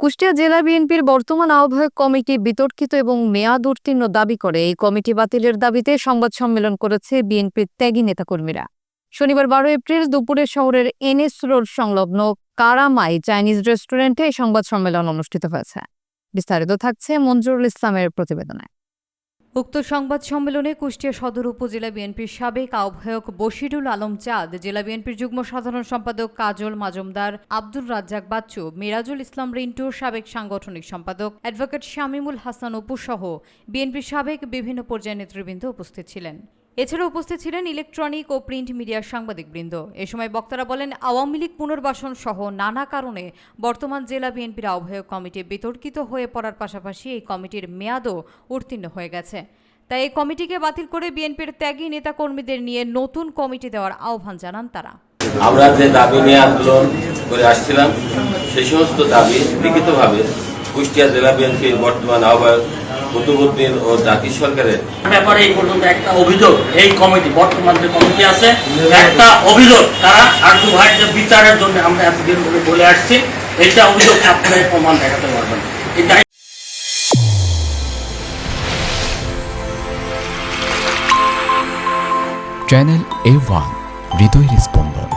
কুষ্টিয়া জেলা বিএনপির বর্তমান আহ্বায়ক কমিটি বিতর্কিত এবং মেয়াদ উত্তীর্ণ দাবি করে। এই কমিটি বাতিলের দাবিতে সংবাদ সম্মেলন করেছে বিএনপির ত্যাগী নেতাকর্মীরা। শনিবার বারো এপ্রিল দুপুরে শহরের এনএস রোড সংলগ্ন কারামাই চাইনিজ রেস্টুরেন্টে সংবাদ সম্মেলন অনুষ্ঠিত হয়েছে। বিস্তারিত থাকছে মঞ্জুরুল ইসলামের প্রতিবেদনে। উক্ত সংবাদ সম্মেলনে কুষ্টিয়া সদর উপজেলা বিএনপির সাবেক আহ্বায়ক বশিরুল আলম চাঁদ, জেলা বিএনপির যুগ্ম সাধারণ সম্পাদক কাজল মাজুমদার, আব্দুর রাজ্জাক বাচ্চু, মিরাজুল ইসলাম রিন্টু, সাবেক সাংগঠনিক সম্পাদক অ্যাডভোকেট শামিমুল হাসান অপু সহ বিএনপির সাবেক বিভিন্ন পর্যায়ের নেতৃবৃন্দ উপস্থিত ছিলেন। এছাড়া উপস্থিত ছিলেন ইলেকট্রনিক ও প্রিন্ট মিডিয়ার সাংবাদিকবৃন্দ। এ সময় বক্তারা বলেন, আওয়ামী লীগ পুনর্বাসন সহ নানা কারণে বর্তমান জেলা বিএনপির আহ্বায়ক কমিটি বিতর্কিত হয়ে পড়ার পাশাপাশি এই কমিটির মেয়াদও উত্তীর্ণ হয়ে গেছে। তাই এই কমিটিকে বাতিল করে বিএনপির ত্যাগী নেতাকর্মীদের নিয়ে নতুন কমিটি দেওয়ার আহ্বান জানান তারা। আমরা যে দাবি নিয়ে আন্দোলন করে আসছিলাম, সেই সমস্ত দাবি লিখিতভাবে কুষ্টিয়া জেলা বিএনপির বর্তমান আহ্বায়ক কুতুবুদ্দিন ও জাতীয় সরকারের। ব্যাপারে এই পর্যন্ত একটা অভিযোগ এই কমিটি বর্তমান যে কমিটি আছে একটা অভিযোগ তারা আর্জু ভাইয়ের বিচারের জন্য আমরা এতদিন ধরে বলে আসছি এটা অভিযোগ আপনারা প্রমাণ দেখাতে পারবেন। এটা চ্যানেল এ ওয়ান হৃদয়ের স্পন্দন।